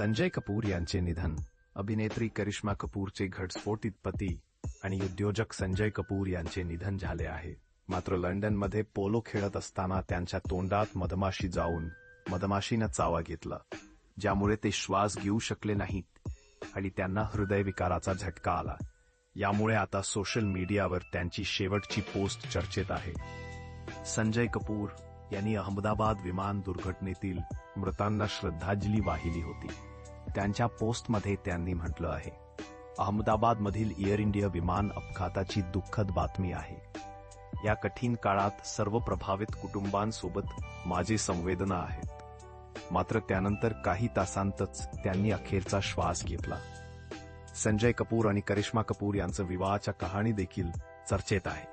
संजय कपूर यांचे निधन. अभिनेत्री करिश्मा कपूरचे घटस्फोटित पती आणि उद्योजक संजय कपूर यांचे निधन झाले आहे. मात्र लंडनमध्ये पोलो खेळत असताना त्यांच्या तोंडात मधमाशी जाऊन मधमाशीनं चावा घेतला. ज्यामुळे ते श्वास घेऊ शकले नाहीत आणि त्यांना हृदयविकाराचा झटका आला. यामुळे आता सोशल मीडियावर त्यांची शेवटची पोस्ट चर्चेत आहे. संजय कपूर यांनी अहमदाबाद विमान दुर्घटनेतील मृतांना श्रद्धांजली वाहिली होती. त्यांच्या पोस्टमध्ये त्यांनी म्हटलं आहे अहमदाबादमधील एअर इंडिया विमान अपघाताची दुःखद बातमी आहे. या कठीण काळात सर्व प्रभावित कुटुंबांसोबत माझी संवेदना आहेत मात्र त्यानंतर काही तासांतच त्यांनी अखेरचा श्वास घेतला. संजय कपूर आणि करिश्मा कपूर यांचं विवाहाच्या कहाणी देखील चर्चेत आहे.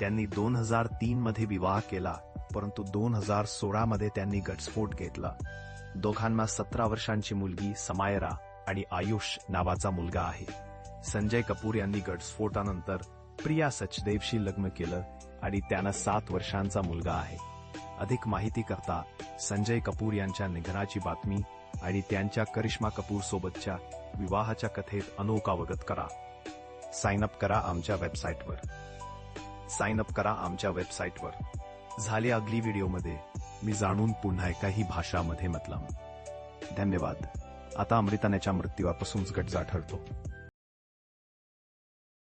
त्यांनी दोन हजार तीन मध्ये विवाह केला परंतु दोन हजार सोळा मध्ये त्यांनी घटस्फोट घेतला. दोघांना सतरा वर्षांची मुलगी समायरा आणि आयुष नावाचा मुलगा आहे. संजय कपूर यांनी गटस्फोटानंतर प्रिया सचदेवशी लग्न केलं आणि त्यांना सात वर्षांचा मुलगा आहे. अधिक माहिती करता संजय कपूर यांच्या निधनाची बातमी आणि त्यांच्या करिश्मा कपूर सोबतच्या विवाहाच्या कथेत अनोखावगत करा. साइन अप करा आमच्या वेबसाईटवर. साइन अप करा आमच्या वेबसाईटवर. झाले अगली व्हिडिओमध्ये. मी जाणून पुन्हा एकाही भाषामध्ये मतला धन्यवाद. आता अमृतानेच्या मृत्यूपासूनच गटजा ठरतो